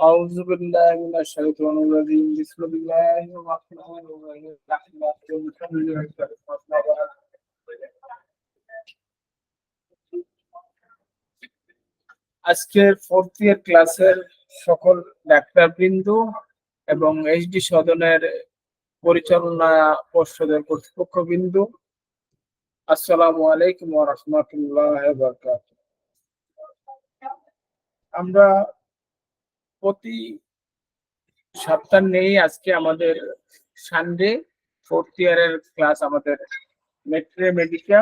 أعوذ بالله من الشيطان الرجيم بسم الله الرحمن الرحيم আজকের fourth year ক্লাসের সকল ডাক্তারবৃন্দ এবং এইচডি সদনের পরিচালনা পর্ষদের কর্তৃপক্ষবৃন্দ আসসালামু আলাইকুম ওয়া রাহমাতুল্লাহি ওয়া বারাকাতুহু আমরা প্রতি সপ্তাহ নেই আজকে আমাদের সানডে ফোর্থ ইয়ারের ক্লাস আমাদের মেট্রে মেডিকা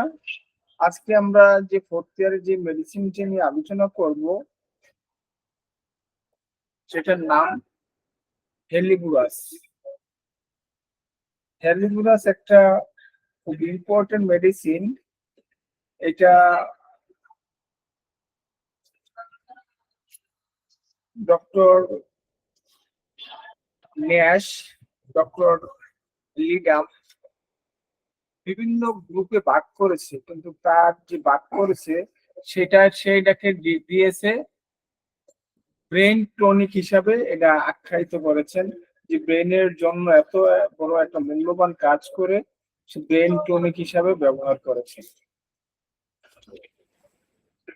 আজকে আমরা যে ফোর্থ ইয়ারের যে মেডিসিনটি নিয়ে আলোচনা করব, সেটার নাম হেলিবুরাস হেলিবুরাস একটা খুব ইম্পর্টেন্ট মেডিসিন এটা ডক্টর ন্যাশ ডক্টর লিডাম বিভিন্ন গ্রুপে ভাগ করেছে, কিন্তু তার যে ভাগ করেছে, সেটা সেইটাকে দি- দিয়েছে ব্রেন টনিক হিসাবে এটা আখ্যায়িত করেছেন যে ব্রেনের জন্য এত বড় একটা মূল্যবান কাজ করে সে ব্রেন টনিক হিসাবে ব্যবহার করেছে।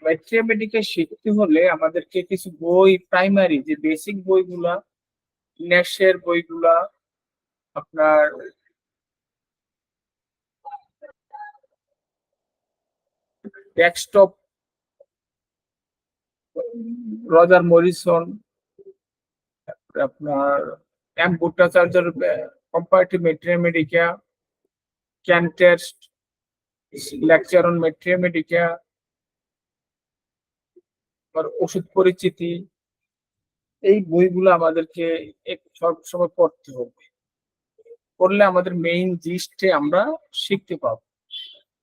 ম্যাথমেটিকে শিখতে হলে আমাদেরকে কিছু বই প্রাইমারি যে বেসিক বইগুলা ন্যাশের বইগুলা, আপনার ডেস্কটপ রজার মরিসন, আপনার এম ভট্টাচার্যের comparative materia medica Kent's lecture on materia medica আবার ওষুধ পরিচিতি, এই বইগুলো আমাদেরকে সবসময় পড়তে হবে। পড়লে আমাদের মেইন জিস্টে আমরা শিখতে পাবো।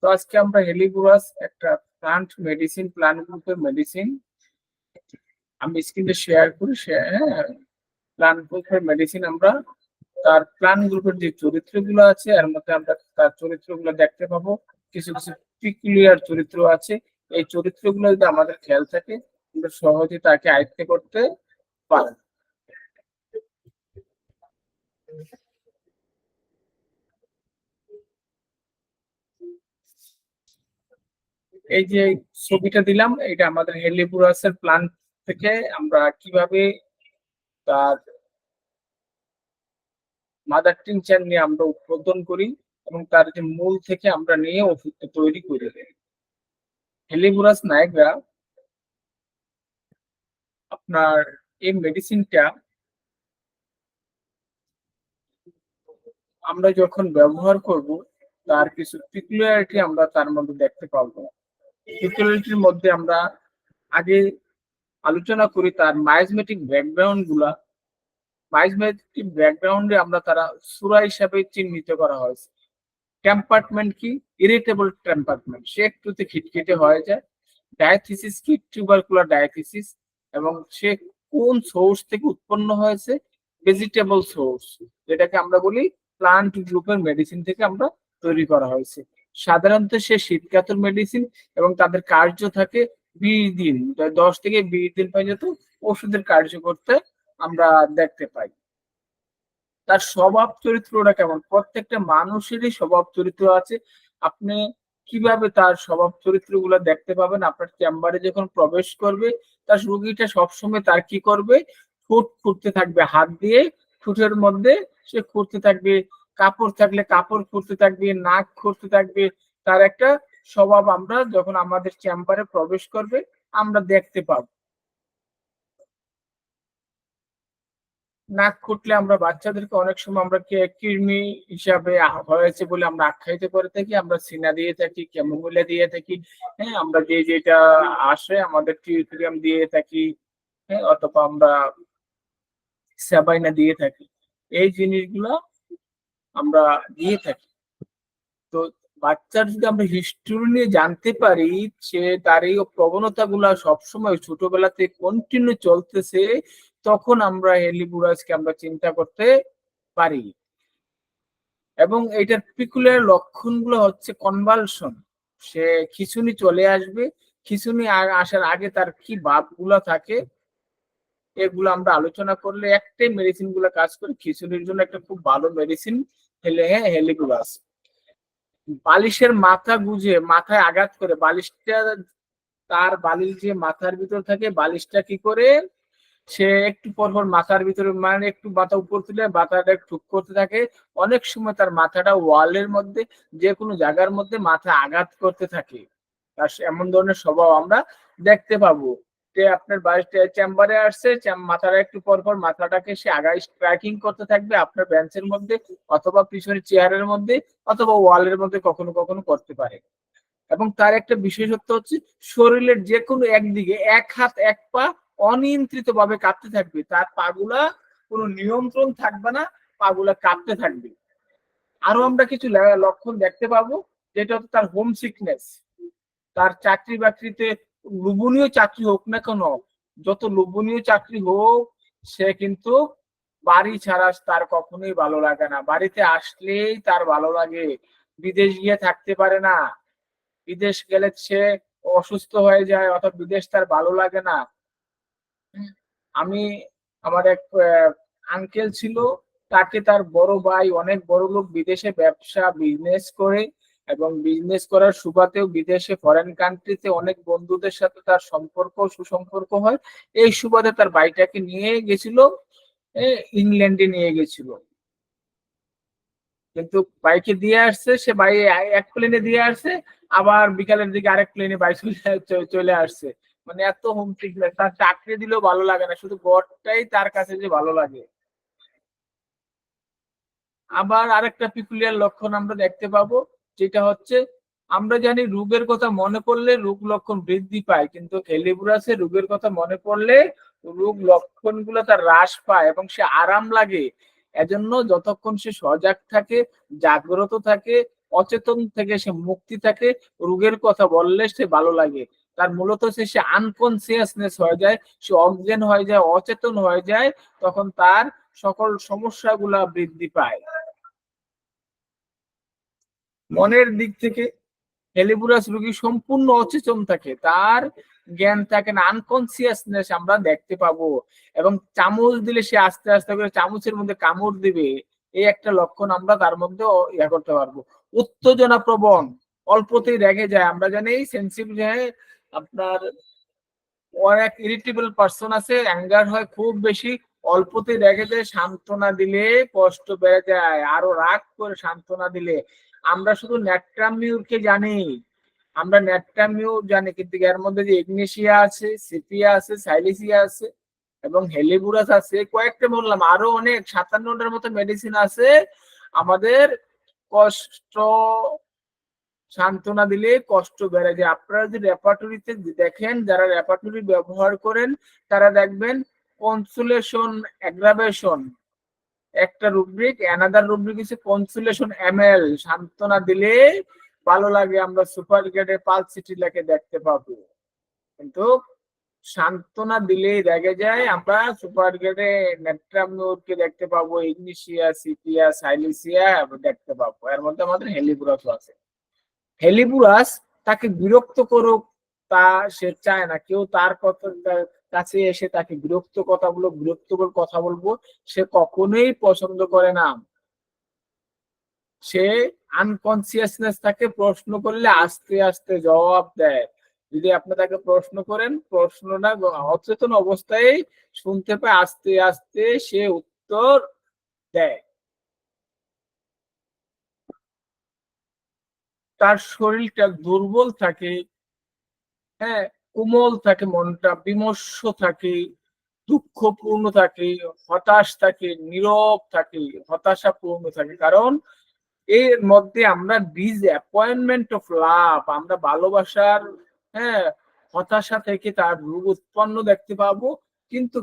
তো আজকে আমরা হেলিগুরাস একটা প্লান্ট মেডিসিন প্লান্ট গ্রুপের মেডিসিন আমি স্ক্রিনে শেয়ার করি প্লান্ট গ্রুপের মেডিসিন আমরা, তার প্লান গ্রুপের যে চরিত্রগুলো আছে, এর মধ্যে আমরা তার চরিত্রগুলো দেখতে পাবো। কিছু কিছু পিকুলিয়ার চরিত্র আছে। এই চরিত্রগুলো যদি আমাদের খেয়াল থাকে আমরা সহজে তাকে আয়ত্তে করতে পারব এই যে ছবিটা দিলাম, এটা আমাদের হেলিবুরাসের প্লান থেকে আমরা কীভাবে তার মাদার টিংচার নিয়ে আমরা উৎপাদন করি এবং তার যে মূল থেকে আমরা নিয়ে ওষুধটা তৈরি করে। দেয় হেলিবুরাস নায়করা আপনার এই মেডিসিনটা আমরা যখন ব্যবহার করব, তার কিছু পিকুলারিটি আমরা তার মধ্যে দেখতে পাবো। পিকুলারিটির মধ্যে আমরা আগে আলোচনা করি তার মাইজমেটিক ব্যাকগ্রাউন্ডগুলা। মাইজমেটিক ব্যাকগ্রাউন্ডে আমরা তারা সুরা হিসাবে চিহ্নিত করা হয়েছে। টেম্পার্টমেন্ট কি? ইরিটেবল টেম্পার্টমেন্ট সে একটুতে খিটখিটে হয়ে যায়। ডায়াথিসিস কি? টিউবারকুলার ডায়াথিসিস এবং সে কোন সোর্স থেকে উৎপন্ন হয়েছে? ভেজিটেবল সোর্স যেটাকে আমরা বলি প্লান্ট গ্রুপের মেডিসিন থেকে আমরা তৈরি করা হয়েছে। সাধারণত সে শীতকাতর মেডিসিন এবং তাদের কার্য থাকে বিশ দিন, দশ থেকে বিশ দিন পর্যন্ত ওষুধের কার্য করতে আমরা দেখতে পাই। তার স্বভাব চরিত্রটা কেমন? প্রত্যেকটা মানুষেরই স্বভাব চরিত্র আছে। আপনি কীভাবে তার স্বভাব চরিত্রগুলো দেখতে পাবেন? আপনার চেম্বারে যখন প্রবেশ করবে, তার রুগীটা সবসময় তার কি করবে? ঠোঁট খুঁড়তে থাকবে, হাত দিয়ে ঠোঁটের মধ্যে সে খুঁড়তে থাকবে, কাপড় থাকলে কাপড় খুঁড়তে থাকবে, নাক খুঁড়তে থাকবে। তার একটা স্বভাব আমরা যখন আমাদের চেম্বারে প্রবেশ করবে, আমরা দেখতে পাবো। নাক খুঁটলে আমরা বাচ্চাদেরকে অনেক সময় আমরা কৃমি হিসাবে হয়েছে বলে আমরা আখ্যায়িত করে থাকি, আমরা সিনা দিয়ে থাকি কেমোমিলা দিয়ে থাকি হ্যাঁ আমরা যে যেটা আসে আমাদের টিউটোরিয়াম দিয়ে থাকি হ্যাঁ অথবা আমরা স্যাবাইনা দিয়ে থাকি, এই জিনিসগুলো আমরা দিয়ে থাকি। তো বাচ্চার যদি আমরা হিস্টোরি নিয়ে জানতে পারি সে তার এই প্রবণতা গুলা সবসময় ছোটবেলাতে কন্টিনিউ চলতেছে তখন আমরা হেলিবুরাসকে আমরা চিন্তা করতে পারি। এবং এটার পিকুলার লক্ষণগুলো হচ্ছে কনভালশন সে খিচুনি চলে আসবে, খিচুনি আসার আগে তার কি ভাবগুলো থাকে, এগুলো আমরা আলোচনা করলে একটাই মেডিসিনগুলো কাজ করে খিচুড়ির জন্য একটা খুব ভালো মেডিসিন হেলে হ্যাঁ হেলিগুলাস বালিশের মাথা গুজে, মাথায় আঘাত করে, বালিশটা তার বালিশ যে মাথার ভিতর থাকে, বালিশটা কি করে সে একটু পর পর মাথার ভিতরে মানে একটু মাথা উপর তুলে মাথাটা ঠুক করতে থাকে। অনেক সময় তার মাথাটা ওয়ালের মধ্যে, যে কোনো জায়গার মধ্যে মাথা আঘাত করতে থাকে। তার এমন ধরনের স্বভাব আমরা দেখতে পাবো। আপনার বাড়িতে চেম্বারে আসছে মাথাটা একটু পর পর মাথাটাকে সে আগায় স্ট্রাইকিং করতে থাকবে আপনার বেঞ্চের মধ্যে অথবা পিছনের চেয়ারের মধ্যে অথবা ওয়ালের মধ্যে কখনো কখনো করতে পারে। এবং তার একটা বিশেষত্ব হচ্ছে, শরীরের যে কোনো একদিকে এক হাত, এক পা অনিয়ন্ত্রিত ভাবে কাঁপতে থাকবে। তার পাগুলা কোনো নিয়ন্ত্রণ থাকবে না, পাগুলা কাঁপতে থাকবে। আরও আমরা কিছু লক্ষণ দেখতে পাবো, যেটা হচ্ছে তার হোম সিকনেস তার চাকরি বাকরিতে লোভনীয় চাকরি হোক না কেন, যত লোভনীয় চাকরি হোক, সে কিন্তু বাড়ি ছাড়া তার কখনোই ভালো লাগে না। বাড়িতে আসলেই তার ভালো লাগে। বিদেশ গিয়ে থাকতে পারে না। বিদেশ গেলে সে অসুস্থ হয়ে যায়, অর্থাৎ বিদেশ তার ভালো লাগে না। আমি আমার এক আঙ্কেল ছিল। তাকে তার বড় ভাই, অনেক বড় লোক বিদেশে ব্যবসা বিজনেস করে এবং বিজনেস করার সুবাদেও বিদেশে ফরেন কান্ট্রিতে অনেক বন্ধুদের সাথে তার সম্পর্ক, সুসম্পর্ক হয়। এই সুবাদে তার ভাইটাকে নিয়ে গেছিল ইংল্যান্ডে নিয়ে গেছিল। কিন্তু বাইকে দিয়ে আসছে, সে বাই এক প্লেনে দিয়ে আসছে, আবার বিকালের দিকে আরেক প্লেনে বাই চলে আসছে। মানে এত হোম সিকনেস তার চাকরি দিলেও ভালো লাগে না, শুধু গড়টাই তার কাছে যে ভালো লাগে। আবার আরেকটা পিকুলিয়ার লক্ষণ আমরা দেখতে পাবো, যেটা হচ্ছে আমরা জানি রোগের কথা মনে পড়লে রোগ লক্ষণ বৃদ্ধি পায়, কিন্তু হেলিবুরাসে রোগের কথা মনে পড়লে রোগ লক্ষণগুলো তার হ্রাস পায় এবং সে আরাম লাগে। এজন্য যতক্ষণ সে সজাগ থাকে, জাগ্রত থাকে, অচেতন থেকে সে মুক্তি থাকে, রোগের কথা বললে সে ভালো লাগে। তার মূলত সে আনকনসিয়াসনেস হয়ে যায়, সে অজ্ঞান হয়ে যায়, অচেতন হয়ে যায়, তখন তার সকল সমস্যাগুলা বৃদ্ধি পায়। মনের দিক থেকে হেলিবুরাস রোগী সম্পূর্ণ অচেতন থাকে, তার জ্ঞান থাকে না আনকনসিয়াসনেস আমরা দেখতে পাবো। এবং চামচ দিলে সে আস্তে আস্তে করে চামচের মধ্যে কামড় দিবে, এই একটা লক্ষণ আমরা তার মধ্যে ইয়া করতে পারব। উত্তেজনা প্রবণ, অল্পতেই রেগে যায়, আমরা জানি সেন্সিটিভ আপনার অনেক ইরিটেবল পার্সন আছে অ্যাঙ্গার হয় খুব বেশি, অল্পতে রেগে যায় সান্ত্বনা দিলে কষ্ট বেড়ে যায়, আরও রাগ করে সান্ত্বনা দিলে। আমরা শুধু ন্যাট্রামিউরকে জানি, আমরা ন্যাট্রামিউর জানি, কিন্তু এর মধ্যে যে ইগনেশিয়া আছে, সিপিয়া আছে, সাইলিসিয়া আছে, এবং হেলিবুরাস আছে, কয়েকটা বললাম, আরও অনেক, সাতান্নটার মতো মেডিসিন আছে, আমাদের কষ্ট সান্ত্বনা দিলে কষ্ট বেড়ে যায়। আপনারা যদি রেপার্টরিতে দেখেন, যারা রেপার্টরি ব্যবহার করেন, তারা দেখবেন কনসুলেশন অ্যাগ্রাভেশন একটা রুব্রিক অ্যানাদার রুব্রিক হচ্ছে কনসুলেশন এমএল সান্ত্বনা দিলে ভালো লাগে, আমরা সুপার গেটে পাল সিটি লেখে দেখতে পাবো। কিন্তু সান্ত্বনা দিলেই দেখে যায়, আমরা সুপার গেটে নেট্রামকে দেখতে পাবো, ইগনিশিয়া, সিপিয়া, সাইলিসিয়া দেখতে পাবো। এর মধ্যে আমাদের হেলিব্রাস আছে। হেলিবুরাস তাকে বিরক্ত করুক, তা সে চায় না। কেউ তার কথা কাছে এসে তাকে বিরক্ত কথা বলব বিরক্তকর কথা বলব, সে কখনোই পছন্দ করে না। সে আনকনসিয়াসনেস তাকে প্রশ্ন করলে আস্তে আস্তে জবাব দেয়। যদি আপনি তাকে প্রশ্ন করেন প্রশ্নটা অচেতন অবস্থায় শুনতে পায়, আস্তে আস্তে সে উত্তর দেয়। তার শরীরটা দুর্বল থাকে হ্যাঁ কোমল থাকে মনটা, বিমর্ষ থাকে, দুঃখপূর্ণ থাকে, হতাশ থাকে, নীরব থাকে, হতাশাপূর্ণ থাকে। কারণ এর মধ্যে আমরা ডিজ অ্যাপয়েন্টমেন্ট অফ লাভ আমরা ভালোবাসার হ্যাঁ হতাশা থেকে তার রূপ উৎপন্ন দেখতে পাবো। কিন্তু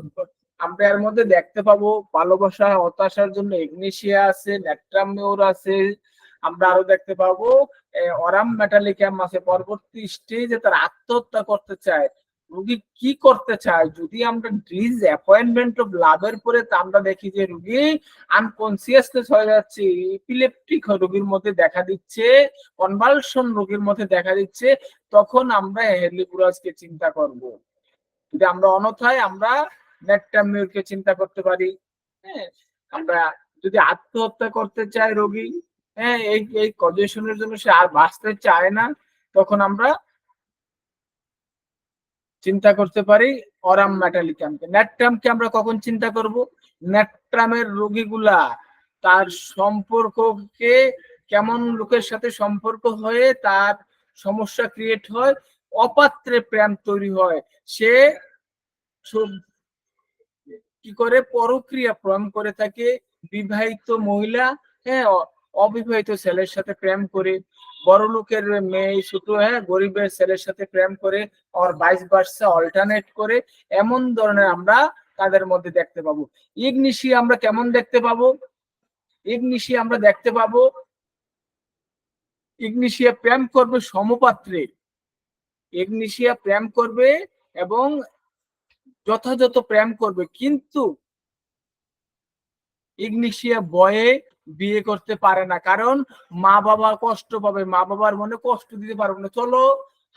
আমরা এর মধ্যে দেখতে পাবো ভালোবাসা, হতাশার জন্য ইগনেশিয়া আছে ন্যাট্রামিওর আছে আমরা আরও দেখতে পাবো অরাম মেটালিক্যাম আছে পরবর্তী স্টেজে তার আত্মহত্যা করতে চায়। রুগী কি করতে চায়? যদি আমরা ডিজ অ্যাপয়েন্টমেন্ট অফ লাভের পরে তা আমরা দেখি যে রুগী আনকনসিয়াসনেস হয়ে যাচ্ছে ইপিলেপটিক রোগীর মধ্যে দেখা দিচ্ছে কনভালশন রোগীর মধ্যে দেখা দিচ্ছে, তখন আমরা হেলিপুরাসকে চিন্তা করব। যদি আমরা অনথায় আমরা নেট্রামিউরকে চিন্তা করতে পারি হ্যাঁ আমরা যদি আত্মহত্যা করতে চায় রোগী হ্যাঁ এই এই কজেশনের জন্য সে আর বাঁচতে চায় না। তখন আমরা চিন্তা করতে পারি অরাম ম্যাটালিকামকে ন্যাট্রামকে আমরা কখন চিন্তা করব? ন্যাট্রামের রোগীগুলা তার সম্পর্ককে কেমন লোকের সাথে সম্পর্ক হয়ে তার সমস্যা ক্রিয়েট হয়, অপাত্রে প্রেম তৈরি হয়। সে কি করে? পরক্রিয়া প্রেম করে থাকে। বিবাহিত মহিলা হ্যাঁ অবিবাহিত ছেলের সাথে প্রেম করে, বড় লোকের মেয়ে ছোট হ্যাঁ গরিবের ছেলের সাথে প্রেম করে আর বাইশ বার্সা অল্টারনেট করে, এমন ধরনের আমরা তাদের মধ্যে দেখতে পাবো। ইগনিশি আমরা কেমন দেখতে পাবো? ইগনিশি আমরা দেখতে পাবো, ইগনিশিয়া প্রেম করবে সমপাত্রে। ইগনিশিয়া প্রেম করবে এবং যথাযথ প্রেম করবে, কিন্তু ইগনিশিয়া বয়ে বিয়ে করতে পারে না। কারণ মা বাবা কষ্ট পাবে, মা বাবার মনে কষ্ট দিতে পারবে না। চলো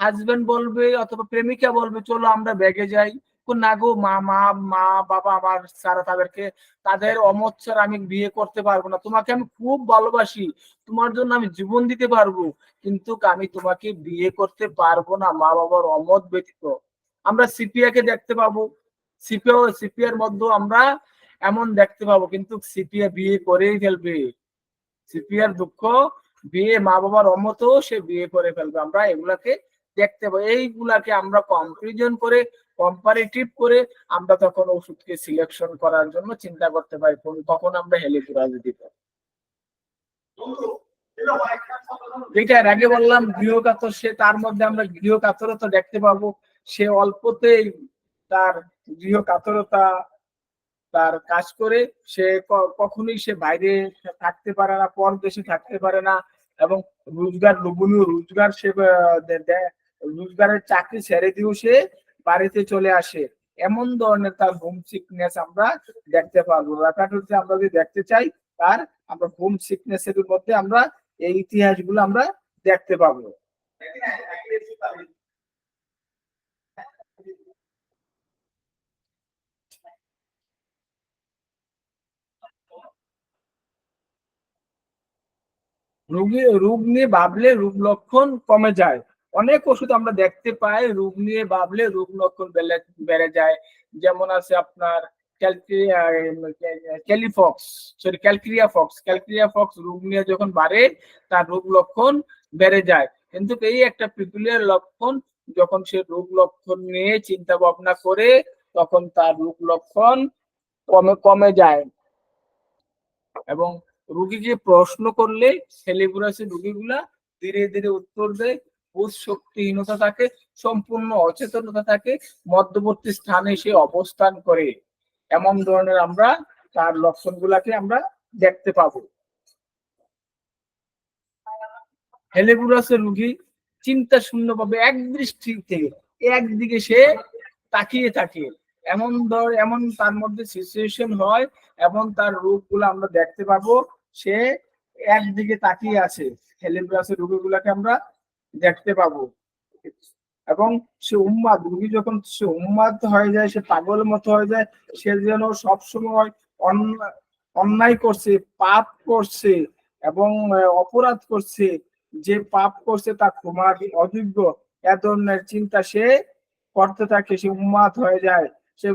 হাজবেন্ড বলবে অথবা প্রেমিকা বলবে, চলো আমরা ব্যাগে যাই। না গো, মা মা মা, বাবা, আমার, সারা তাদেরকে, তাদের অমত ছাড়া আমি বিয়ে করতে পারব না। তোমাকে আমি খুব ভালোবাসি, তোমার জন্য আমি জীবন দিতে পারব, কিন্তু আমি তোমাকে বিয়ে করতে পারব না, মা বাবার অমত ব্যতীত। আমরা সিপিআকে দেখতে পাবো। সিপিও সিপিআর মধ্যে আমরা এমন দেখতে পাবো, কিন্তু সিপিআ বিয়ে করেই ফেলবে। সিপিআর দুঃখ, বিয়ে মা বাবার অমতও সে বিয়ে করে ফেলবে। আমরা এগুলাকে দেখতে পাই এইগুলাকে আমরা কম্পারিজন করে কম্পারেটিভ করে আমরা তখন ওষুধকে সিলেকশন করার জন্য চিন্তা করতে পারি। তখন আমরা হেলিপুরাজ দিব যেটা আগে বললাম, গৃহকাতর, সে তার মধ্যে আমরা গৃহকাতরতা দেখতে পাবো। সে অল্পতেই তার গৃহকাতরতা তার কাজ করে সে কখনোই সে বাইরে থাকতে পারে না, পর দেশে থাকতে পারে না এবং রোজগার, লোভনীয় রোজগার সে রোজগারের চাকরি ছেড়ে দিয়েও সে বাড়িতে চলে আসে। এমন ধরনের তার হোম সিকনেস আমরা দেখতে পারব রেপাটুতে আমরা যদি দেখতে চাই, তার আমরা হোম সিকনেস এর মধ্যে আমরা এই ইতিহাসগুলো আমরা দেখতে পাবো। রোগী রোগ নিয়ে ভাবলে রোগ লক্ষণ কমে যায়। অনেক ওষুধ আমরা দেখতে পাই রোগ নিয়ে ভাবলে রোগ লক্ষণ বেড়ে যায়। যেমন আছে আপনার kali phos sorry Calcarea phos Calcarea phos রোগ নিয়ে যখন বাড়ে, তার রোগ লক্ষণ বেড়ে যায়। কিন্তু এই একটা পিকুলিয়ার লক্ষণ, যখন সে রোগ লক্ষণ নিয়ে চিন্তা ভাবনা করে, তখন তার রোগ লক্ষণ কমে কমে যায়। এবং রুগীকে প্রশ্ন করলে সেলিব্রাসের রুগীগুলা ধীরে ধীরে উত্তর দেয়। বোধ শক্তিহীনতা থাকে, সম্পূর্ণ অচেতনতা থাকে, মধ্যবর্তী স্থানে সে অবস্থান করে। এমন ধরনের আমরা তার লক্ষণগুলাকে আমরা দেখতে পাবো। হেলেবুরাসের রুগী চিন্তা শূন্য পাবে এক দৃষ্টি থেকে একদিকে সে তাকিয়ে থাকে। এমন ধর, এমন তার মধ্যে সিচুয়েশন হয়, এমন তার রূপগুলো আমরা দেখতে পাবো। সে একদিকে তাকিয়ে আছে। হেলেবুরাসের রোগীগুলাকে আমরা দেখতে পাবো। এবং সে উম্মাদ, রুগী যখন সে উম্মাদ হয়ে যায়, সে পাগল মতো হয়ে যায়, সে যেন সবসময় অন্যায় করছে, পাপ করছে এবং অপরাধ করছে। যে পাপ করছে তা ক্ষমার অযোগ্য। এ ধরনের চিন্তা সে করতে থাকে, সে উন্মাদ হয়ে যায়। সে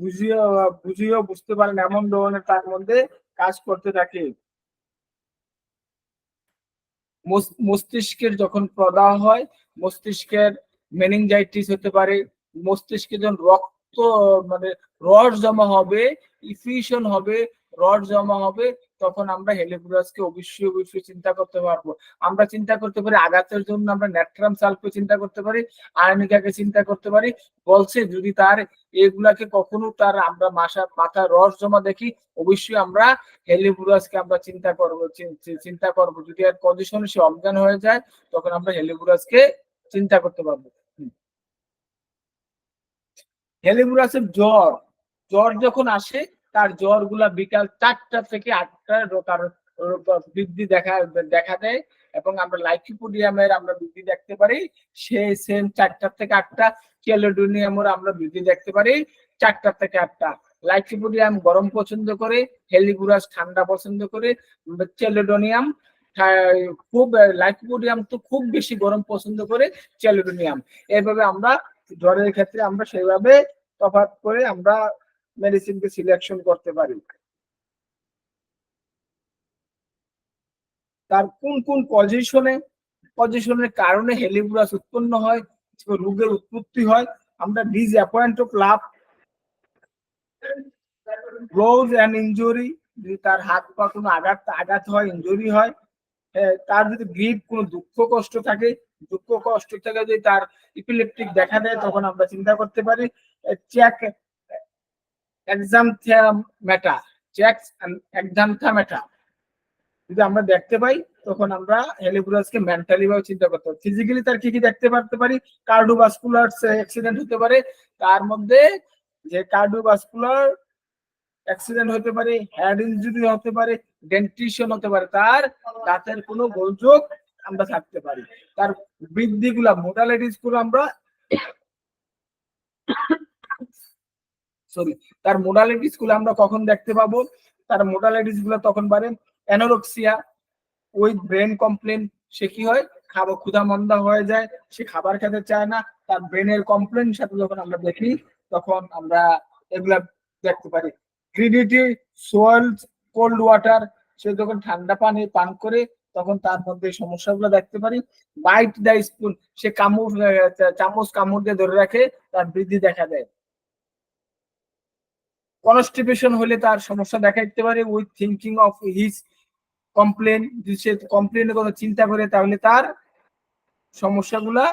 বুঝিয়ে বুঝিয়েও বুঝতে পারেন এমন ধরনের তার মধ্যে কাজ করতে থাকে। মস্তিষ্কের যখন প্রদাহ হয়, মস্তিষ্কের মেনিংজাইটিস হতে পারে, মস্তিষ্কে যখন রক্ত মানে রড জমা হবে ইফিউশন হবে রড জমা হবে তখন আমরা হেলিব্রাসকে অবশ্যই অবশ্যই চিন্তা করতে পারব। আমরা চিন্তা করতে পারি, আঘাতের জন্য আমরা ন্যাট্রাম সালকে চিন্তা করতে পারি আয়নিকাকে চিন্তা করতে পারি। বলছে যদি তার এগুলাকে কখনো তার আমরা মাসা মাথা রস জমা দেখি, অবশ্যই আমরা হেলিবুরাসকে আমরা চিন্তা করব চিন্তা করব। যদি আর কন্ডিশনে সে অজ্ঞান হয়ে যায়, তখন আমরা হেলিবুরাসকে চিন্তা করতে পারব। হেলিবুরাসের জ্বর জ্বর যখন আসে তার জ্বরগুলা বিকাল চারটা থেকে আটটা তার বৃদ্ধি দেখা দেখা দেয় এবং আমরা লাইকিপোডিয়ামের আমরা বৃদ্ধি দেখতে পারি। সেই সেম চারটা থেকে আটটা ক্যালোডোনিয়ামের আমরা বৃদ্ধি দেখতে পারি চারটা থেকে আটটা। লাইকিপোডিয়াম গরম পছন্দ করে হেলিগুরাস ঠান্ডা পছন্দ করে চেলোডোনিয়াম খুব, লাইকোপোডিয়াম তো খুব বেশি গরম পছন্দ করে চেলোডোনিয়াম এইভাবে আমরা জ্বরের ক্ষেত্রে আমরা সেইভাবে তফাৎ করে আমরা মেডিসিনকে সিলেকশন করতে পারি। তার কোন কোন পজিশনে পজিশনের কারণে হেলিবুরাস উৎপন্ন হয় রোগের উৎপত্তি হয়, আমরা disappointment of love blows and injury যদি তার হাত পা কোনো আঘাত আঘাত হয় ইঞ্জুরি হয় তার যদি গ্রিপ কোনো দুঃখ কষ্ট থাকে, দুঃখ কষ্ট থেকে যদি তার ইপিলেপটিক দেখা দেয়, তখন আমরা চিন্তা করতে পারি চেক এক্সামথ্যামেটা চেক এক্সামথ্যামেটা যদি আমরা দেখতে পাই, তখন আমরা হেলিব্রাসকে মেন্টালি ভাবে চিন্তা করতে পারি ফিজিক্যালি তার কি কি দেখতে পারতে পারি? কার্ডিওভাস্কুলার অ্যাক্সিডেন্ট হতে পারে। তার মধ্যে যে কার্ডিওভাস্কুলার অ্যাক্সিডেন্ট হতে পারে হেড ইনজুরি হতে পারে ডেন্টিশন হতে পারে, তার দাঁতের কোনো গোলযোগ আমরা থাকতে পারি। তার বৃদ্ধিগুলা মোডালিটিসগুলো আমরা সরি তার মোডালিটিসগুলো আমরা কখন দেখতে পাবো? তার মোডালিটিসগুলো তখন পারে অ্যানোরক্সিয়া উইথ ব্রেন কমপ্লেন সে কি হয়? খাবার ক্ষুধা মন্দা হয়ে যায়, সে খাবার খেতে চায় না, তার ব্রেনের কমপ্লেন সাথে যখন আমরা দেখি, তখন আমরা এগুলা দেখতে পারি। গ্রিডিটি সোয়েল কোল্ড ওয়াটার সে যখন ঠান্ডা পানি পান করে, তখন তার মধ্যে সমস্যাগুলো দেখতে পারি। বাইট দ্য স্পুন সে কামড় চামচ কামড় দিয়ে ধরে রাখে, তার বৃদ্ধি দেখা দেয়। কনস্টিপেশন হলে তার সমস্যা দেখা দিতে পারে। With thinking of his complaint যদি সে কমপ্লেনের কথা চিন্তা করে, তাহলে তার সমস্যাগুলা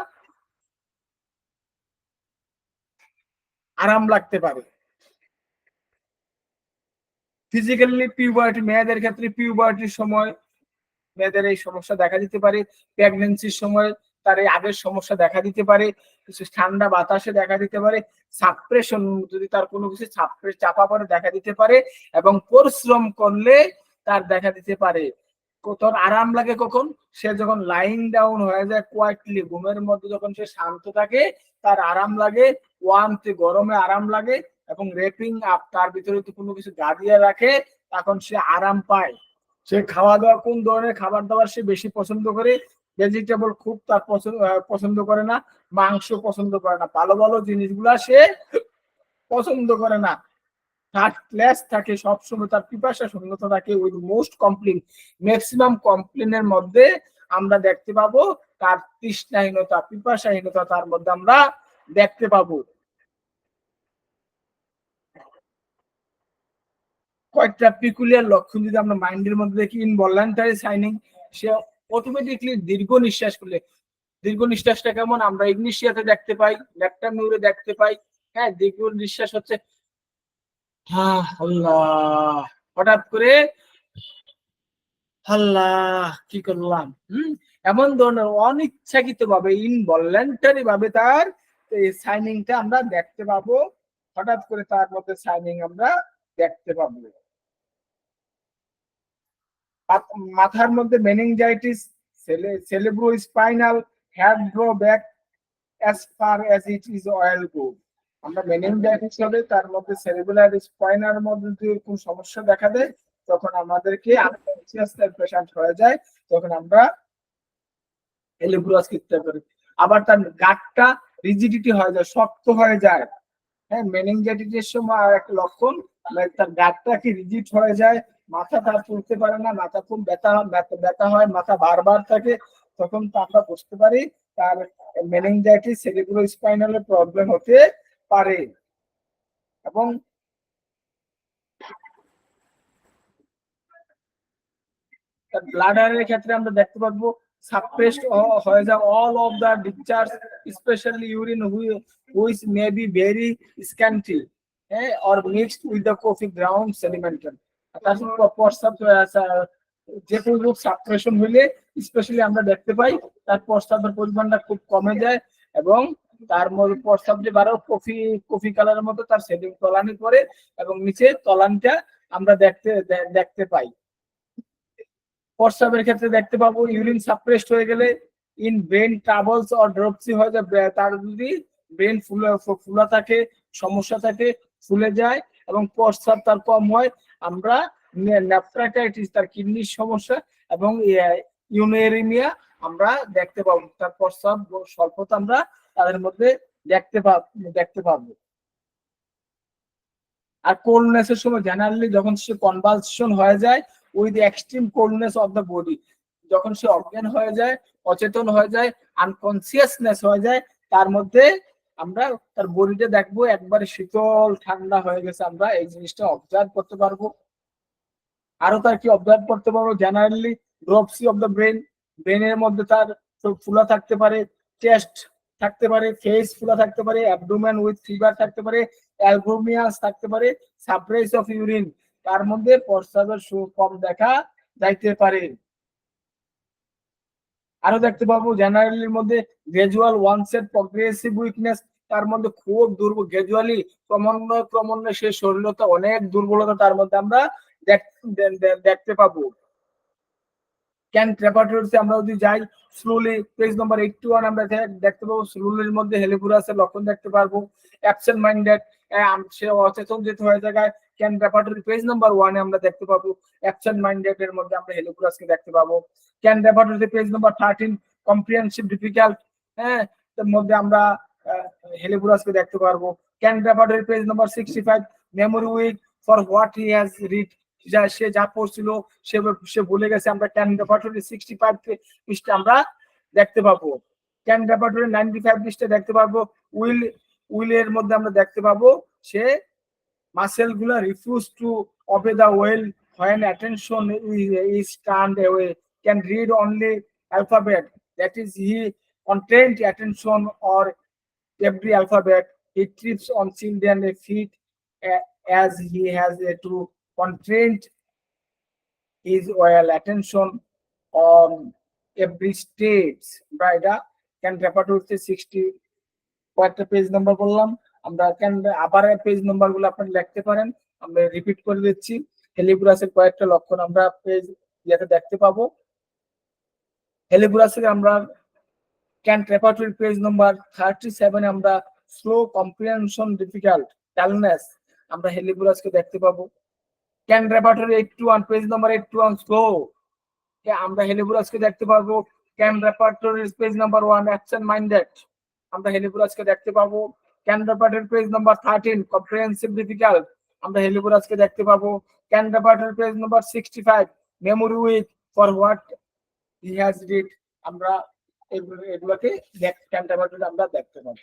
আরাম লাগতে পারে। ফিজিক্যালি পিউবার্টি মেয়েদের ক্ষেত্রে পিউবার্টির সময় মেয়েদের এই সমস্যা দেখা দিতে পারে। প্রেগনেন্সির সময় তার এই আগের সমস্যা দেখা দিতে পারে। কিছু ঠান্ডা বাতাসে দেখা দিতে পারে সাপ্রেশন যদি তার কোনো কিছু চাপা পরে দেখা দিতে পারে এবং পরিশ্রম করলে তার দেখা দিতে পারে। তোর আরাম লাগে কখন? সে যখন লাইন ডাউন হয়ে যায় কোয়াইটলি ঘুমের মধ্যে যখন সে শান্ত থাকে, তার আরাম লাগে ওয়ানতে গরমে আরাম লাগে এবং রেপিং আপ তার ভিতরে যদি কোনো কিছু গাদিয়ে রাখে, তখন সে আরাম পায়। সে খাওয়া দাওয়া কোন ধরনের খাবার দাবার সে বেশি পছন্দ করে? ভেজিটেবল খুব তার পছন্দ করে না, মাংস পছন্দ করে না। ভালো ভালো জিনিসগুলা সে পছন্দ করে না। থার্ড ক্লাস থাকে, সবসময় তার পিপাসা, শূন্যতা থাকে উইথ মোস্ট কমপ্লেন ম্যাক্সিমাম কমপ্লেনের মধ্যে আমরা দেখতে পাবো তার তৃষ্ণাহীনতা, পিপাসাহীনতা তার মধ্যে আমরা দেখতে পাবো। কয়েকটা পিকুলিয়ার লক্ষণ যদি আমরা মাইন্ডের মধ্যে দেখি ইনভলান্টারি সাইনিং সে অটোমেটিকলি দীর্ঘ নিঃশ্বাস করলে, দীর্ঘ নিঃশ্বাসটা কেমন? আমরা ইগনিশিয়াতে দেখতে পাই ল্যাপটামিউরে দেখতে পাই। হ্যাঁ দীর্ঘ নিঃশ্বাস হচ্ছে হ্যাঁ হঠাৎ করে, আল্লাহ, কি করলাম? হম, এমন ধরনের অনিচ্ছাকৃত ভাবে ইনভলেন্টারি ভাবে তার সাইনিংটা আমরা দেখতে পাবো। হঠাৎ করে তার মধ্যে সাইনিং আমরা দেখতে পাবো। মাথার মধ্যে meningitis cerebro spinal head draw back as far as it is will go আমরা মেনিনজাইটিস হবে তার মধ্যে সেরেবুলার স্পাইনার মধ্যে যদি কোন সমস্যা দেখা দেয়, তখন আমাদেরকে আনকনসিয়াস পেশেন্ট হয়ে যায়, তখন আমরা এলিব্রাস করতে পারি আবার তার গাটটা রিজিডিটি হয়ে যায়, শক্ত হয়ে যায়। হ্যাঁ মেনিনজাইটিসের সময় আর একটা লক্ষণ তার গাটটা কি রিজিড হয়ে যায় মাথা তার তুলতে পারে না, মাথা খুব ব্যথা ব্যথা হয়, মাথা বারবার থাকে, তখন তো আমরা বুঝতে পারি তার মেনিনজাইটিস সেরিব্রো স্পাইনালের প্রবলেম হতে পারে। এবং ব্লাডারের ক্ষেত্রে আমরা দেখতে পারব সাপ্রেসড হয়ে যায় all of the discharge specially urine which may be very scanty হ্যাঁ or mixed with the coffee ground sedimental আমরা দেখতে পাই তার প্রস্তাবের পরিমাণটা খুব কমে যায় এবং তার প্রস্তাব যে বারো, কফি কফি কালারের মতো তার তলানি এবং নিচে আমরা দেখতে দেখতে পাই। ক্ষেত্রে দেখতে পাবো ইউরিন সাপ্রেসড হয়ে গেলে in brain troubles or dropsy হয়ে যায় তার যদি ব্রেন ফুলে, ফুলা থাকে, সমস্যা থাকে, ফুলে যায় এবং প্রস্রাব তার কম হয় আমরা নেফ্রাটাইটিস তার কিডনির সমস্যা এবং ইউনেরিমিয়া আমরা দেখতে পাবো। তার প্রস্রাব স্বল্পতা আমরা তাদের মধ্যে দেখতে পাব দেখতে পাবো। আর কোল্ডনেস এর সময় জেনারেলি যখন সে কনভালশন হয়ে যায় with extreme coldness of the body যখন সে অজ্ঞান হয়ে যায়, অচেতন হয়ে যায় আনকনসিয়াসনেস হয়ে যায়, তার মধ্যে আমরা তার বডিটা দেখব, একবারে শীতল ঠান্ডা হয়ে গেছে আমরা, এই জিনিসটা অবজার্ভ করতে পারব। আরও তার কি অবজার্ভ করতে পারব? Generally dropsy of the brain ব্রেনের মধ্যে তার ফুলা থাকতে পারে টেস্ট থাকতে পারে ফেস ফুলা থাকতে পারে অ্যাবডোমেন উইথ ফিভার থাকতে পারে অ্যালবুমিয়াস থাকতে পারে সাপ্রেস অফ ইউরিন তার মধ্যে প্রস্রাবের সু- কম দেখা যাইতে পারে। আরও দেখতে পাবো জেনারেলির মধ্যে gradual onset progressive weakness তার মধ্যে খুব দুর্বল গ্রাজুয়ালি ক্রমান্বয়ে ক্রমান্বয়ে সে শরীরতা, অনেক দুর্বলতা তার মধ্যে আমরা দেখতে পাবো। ক্যান ট্রেপাটোরিসে আমরা যদি যাই slowly page number eighty one আমরা দেখতে পাবো স্লোলির মধ্যে হেলিপুরাসের লক্ষণ দেখতে পারব। অ্যাবসেন্ট মাইন্ডেড সে অচেতন যেতে হয়ে জায়গায় ক্যান রেপার্টরি পেজ নাম্বার ওয়ানে আমরা দেখতে পাবো। অ্যাবসেন্ট মাইন্ডেড এর মধ্যে আমরা হেলিপুরাসকে দেখতে পাবো। Kent repertory page number thirteen comprehensive difficult হ্যাঁ মধ্যে আমরা হেলিপুরাসকে দেখতে পারব। Kent repertory page number sixty five memory weak for what he has read যা, সে যা পড়ছিল, সে সে ভুলে গেছে, আমরা ক্যান রেপার্টরি সিক্সটি ফাইভ পৃষ্ঠা আমরা দেখতে পাবো। ক্যান রেপার্টরি নাইনটি ফাইভ পৃষ্ঠা দেখতে পারব উইল, উইলের মধ্যে আমরা দেখতে পাবো, সে মাসেলগুলা refuse to obey the well when attention is turned away, can read only alphabet. That is, he contained attention or every alphabet he trips on children feet as he has uh, to constraint his well attention on every stage right can refer to the 60 কয়েকটা page number বললাম আমরা কেন আবার page নাম্বারগুলো আপনি লিখতে পারেন আমরা রিপিট করে দিচ্ছি হেলিব্রাসের কয়েকটা লক্ষণ আমরা পেজ ইয়েতে দেখতে পাবো হেলিব্রাসের আমরা Kent repertory page number thirty seven আমরা স্লো কম্প্রিহেনশন ডিফিকাল্ট ডালনেস আমরা হেলিব্রাসকে দেখতে পাবো। Kent repertory eight two one page number eight two one slow আমরা হেলিব্রাসকে দেখতে পারব Kent repertory page number one absent minded আমরা হেলিপুরাজকে দেখতে পাবো। Kent ক্যান্ডাপাটের page number thirteen comprehensive difficult আমরা হেলিপুরাজকে দেখতে পাবো। Kent ক্যান্ডাপাটের page number sixty five memory weak for what he has read আমরা এগুলোকে আমরা দেখতে পাবো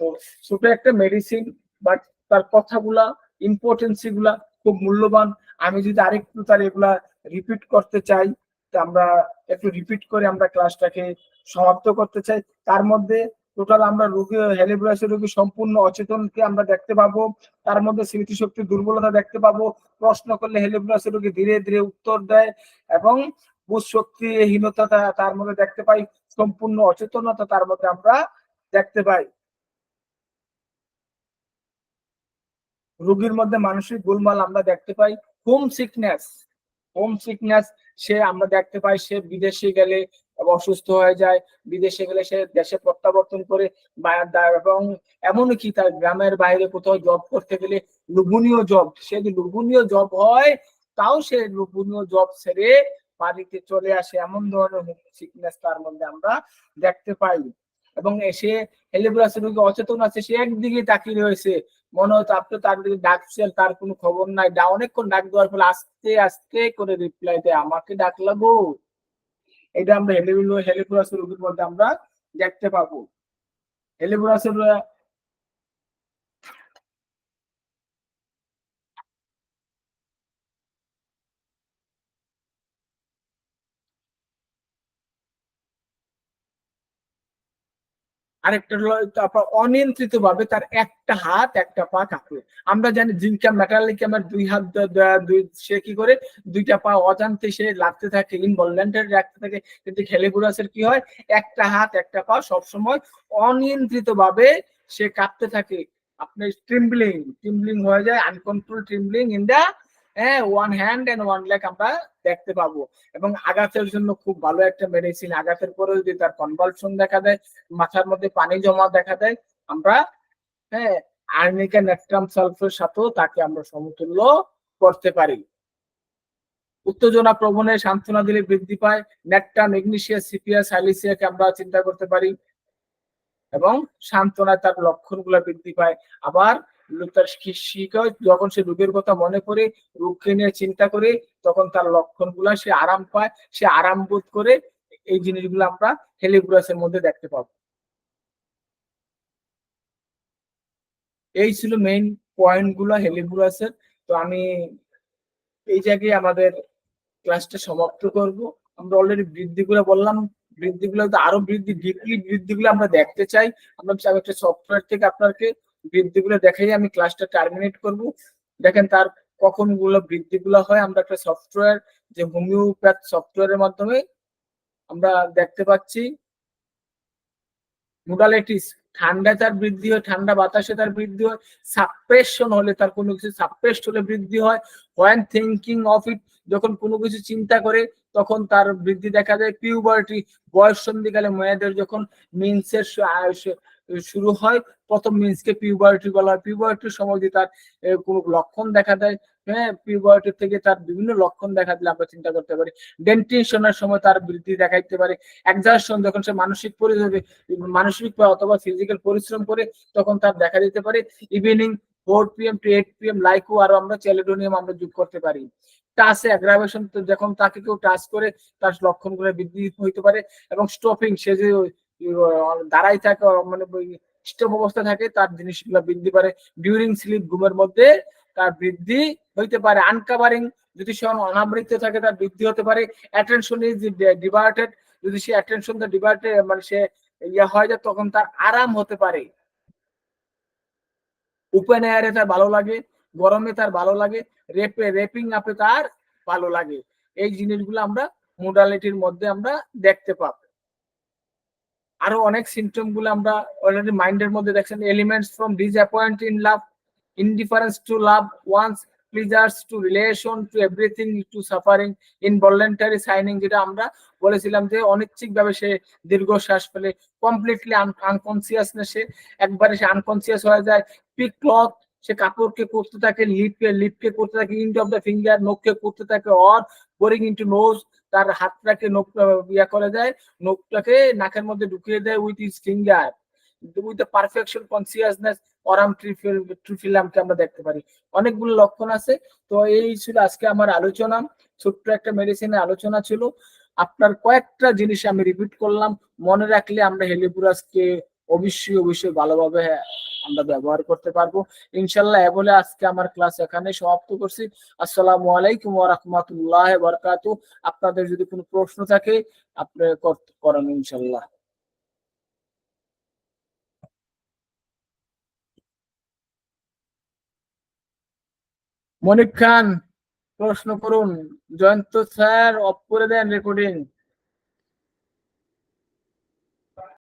তো ছোট একটা মেডিসিন বাট তার কথাগুলা ইম্পর্টেন্সি গুলা খুব মূল্যবান। আমি যদি আরেকটু তার এগুলা রিপিট করতে চাই আমরা একটু রিপিট করে আমরা ক্লাসটাকে সমাপ্ত করতে চাই। তার মধ্যে টোটাল আমরা রোগী হেলিব্রাসের রোগী সম্পূর্ণ অচেতনকে আমরা দেখতে পাবো। তার মধ্যে স্মৃতিশক্তির দুর্বলতা দেখতে পাবো। প্রশ্ন করলে হেলিব্রাসের রোগী ধীরে ধীরে উত্তর দেয় এবং বুঝ শক্তিহীনতা তার মধ্যে দেখতে পাই, সম্পূর্ণ অচেতনতা তার মধ্যে আমরা দেখতে পাই। রোগীর মধ্যে মানসিক গোলমাল আমরা দেখতে পাই, হোম সিকনেস হোম সিকনেস, সে আমরা দেখতে পাই, সে বিদেশে গেলে অসুস্থ হয়ে যায়, বিদেশে গেলে সে দেশে প্রত্যাবর্তন করে এবং এমনকি তার গ্রামের বাইরে কোথাও জব করতে গেলে লোভনীয় জব সে যদি লোভনীয় জব হয়, তাও সে লোভনীয় জব ছেড়ে বাড়িতে চলে আসে এমন ধরনের হোম সিকনেস তার মধ্যে আমরা দেখতে পাই। এবং সে হেলিব্রাস রোগী অচেতন আছে, সে একদিকে তাকিয়ে রয়েছে। মনে হতো আপনি তার দিকে ডাকছেন তার কোনো খবর নাই। ডা অনেকক্ষণ ডাক দেওয়ার ফলে আস্তে আস্তে করে রিপ্লাই দেয়, আমাকে ডাকলা গো। এটা আমরা হেলিবুল হেলিপুরাস রোগীর মধ্যে আমরা দেখতে পাবো। হেলিপুরাসের আরেকটা হলো তারপর অনিয়ন্ত্রিত ভাবে তার একটা হাত, একটা পা কাঁপে। আমরা জানি জিঙ্কা মেটালিকামের দুই হাত দুই, সে কি করে? দুইটা পা অজান্তে সে লাগতে থাকে, ইনভলভেন্টারি রাখতে থাকে। কিন্তু খেলে খেলেগুড়াসের কি হয়? একটা হাত, একটা পা সবসময় অনিয়ন্ত্রিত ভাবে সে কাঁপতে থাকে। আপনার ট্রিম্বলিং ট্রিম্বলিং হয়ে যায় আনকন্ট্রোল ট্রিম্বলিং ইন দা হ্যাঁ one hand and one leg আমরা দেখতে পাবো। এবং আঘাতের জন্য খুব ভালো একটা মেডিসিন আঘাতের পরে যদি তার কনভালশন দেখা দেয়, মাথার মধ্যে পানি জমা দেখা দেয়, আমরা হ্যাঁ আর্নিকা নেট্রাম সালফের সাথেও তাকে আমরা সমতুল্য করতে পারি। উত্তেজনা প্রবণে সান্ত্বনা দিলে বৃদ্ধি পায় নেট্টা ম্যাগনেসিয়া সিপিয়া সাইলিসিয়াকে আমরা চিন্তা করতে পারি। এবং সান্ত্বনায় তার লক্ষণগুলো বৃদ্ধি পায়। আবার তার শিক্ষা যখন সে রোগের কথা মনে করে, রোগকে নিয়ে চিন্তা করে, তখন তার লক্ষণগুলা সে আরাম পায়, সে আরাম বোধ করে, এই জিনিসগুলো আমরা হেলিব্রাসের মধ্যে দেখতে পাবো। এই ছিল মেইন পয়েন্টগুলো হেলিব্রাসের তো আমি এই জায়গায় আমাদের ক্লাসটা সমাপ্ত করব। আমরা অলরেডি বৃদ্ধিগুলো বললাম। বৃদ্ধিগুলো আরও বৃদ্ধি ডিপলি বৃদ্ধিগুলো আমরা দেখতে চাই। আমরা একটা সফটওয়্যার থেকে আপনাকে বৃদ্ধিগুলো দেখাই, আমি ক্লাসটা টার্মিনেট করব। দেখেন তার কখনগুলো বৃদ্ধিগুলো হয়, আমরা একটা সফটওয়্যার যে হোমিওপ্যাথ সফটওয়্যারের মাধ্যমে আমরা দেখতে পাচ্ছি মোডালিটিস ঠান্ডা তার বৃদ্ধি হয়, ঠান্ডা বাতাসে তার বৃদ্ধি হয় সাপ্রেশন হলে তার কোনো কিছু সাপ্রেসড হলে বৃদ্ধি হয়। ওয়ান থিঙ্কিং অফ ইট যখন কোনো কিছু চিন্তা করে, তখন তার বৃদ্ধি দেখা যায়। পিউবার্টি বয়স সন্ধিকালে মেয়েদের যখন মিন্সের শুরু হয়। প্রথম মিন্সকে পিউবার্টি বলা হয়। পিউবার্টির সময় যদি তার কোনো লক্ষণ দেখা দেয় হ্যাঁ পিউবার্টি থেকে তার বিভিন্ন লক্ষণ দেখা দিলে আমরা চিন্তা করতে পারি। ডেন্টেশনের সময় তার বৃদ্ধি দেখাইতে পারে। একজার্শন যখন সে মানসিক পরিধবে মানসিক অথবা ফিজিক্যাল পরিশ্রম করে, তখন তার দেখা দিতে পারে। Evening four PM to eight PM লাইকও আরও আমরা চ্যালেডোনিয়াম আমরা যোগ করতে পারি। টাচে অ্যাগ্রাভেশন যখন তাকে কেউ টাচ করে, তার লক্ষণগুলো বৃদ্ধি হইতে পারে। এবং স্টপিং সে যে দাঁড়াই থাকে মানে স্টপ অবস্থা থাকে, তার জিনিসগুলো বৃদ্ধি পারে। ডিউরিং স্লিপ ঘুমের মধ্যে তার বৃদ্ধি হইতে পারে। আনকাভারিং যদি সে অনাবৃত্ত থাকে, তার বৃদ্ধি হতে পারে। অ্যাটেনশন ইজ ডিভার্টেড যদি সে অ্যাটেনশন ডিভার্টেড মানে সে ইয়া হয় যায় তখন তার আরাম হতে পারে। ওপেন এয়ারে তার ভালো লাগে, গরমে তার ভালো লাগে রেপে রেপিং আপে তার ভালো লাগে। এই জিনিসগুলো আমরা মোডালিটির মধ্যে আমরা দেখতে পাব। আরও অনেক সিমটমগুলো আমরা অলরেডি মাইন্ডের মধ্যে দেখছেন। Elements from disappoint in love indifference to love one's pleasures to relation to everything to suffering involuntary sighing যেটা আমরা বলেছিলাম যে অনিচ্ছিক ভাবে সে দীর্ঘশ্বাস ফেলে কমপ্লিটলি আনকনসিয়াসনেস আনকনসিয়াসনেসে একবারে সে আনকনসিয়াস হয়ে যায় পিক ক্লথ সে কাপড়কে করতে থাকে লিপকে লিপকে করতে থাকে ইন্ট অফ দ্য ফিঙ্গার নোককে করতে থাকে অর বোরিং ইন্টু নোজ তার হাতটাকে ইয়া করে দেয় নোকটাকে নাকের মধ্যে ঢুকিয়ে দেয় with his finger with the perfection consciousness Arum ট্রিফিলামকে আমরা দেখতে পারি। অনেকগুলো লক্ষণ আছে, তো এই ছিল আজকে আমার আলোচনা। ছোট্ট একটা মেডিসিনের আলোচনা ছিল। আপনার কয়েকটা জিনিস আমি রিপিট করলাম। মনে রাখলে আমরা হেলিপুরাসকে অবশ্যই অবশ্যই ভালোভাবে আমরা ব্যবহার করতে পারব। ইনশাল্লাহ বলে আজকে আমার ক্লাস এখানে সমাপ্ত করছি। আসসালামু আলাইকুম রাহমাতুল্লাহ বারাকাতু আপনাদের যদি কোনো প্রশ্ন থাকে, আপনি করেন ইনশাল্লাহ মনিক খান, প্রশ্ন করুন। জয়ন্ত স্যার, অফ করে দেন রেকর্ডিং